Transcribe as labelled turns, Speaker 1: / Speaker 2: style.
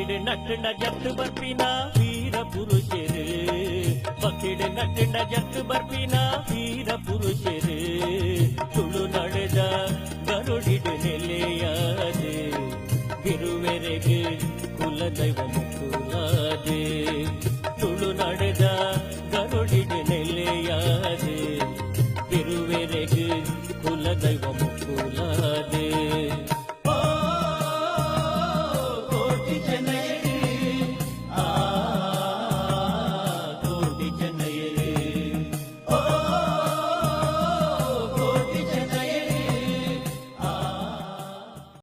Speaker 1: ನಟನ ಜತ್ತು ಬರ್ಪಿನ ವೀರ ಪುರುಷರು. ಪಕ್ಕಿಡೆ ನಟನ ಜತ್ತು ಬರ್ಪಿನ ವೀರ ಪುರುಷರು. ತುಳು ನಡೆದ ಗರುಡಿಡು ನೆಲೆಯಾದೆ ಬಿರುವೆರೆಗೆ ಕುಲದೈವ ಮುಕುಲಾದೆ ತುಳು ನಡೆದ ಗರುಡಿಡು ನೆಲೆಯಾದೆ ಬಿರುವೆರೆಗೆ ಕುಲದೈವ ಮುಕುಲಾದೆ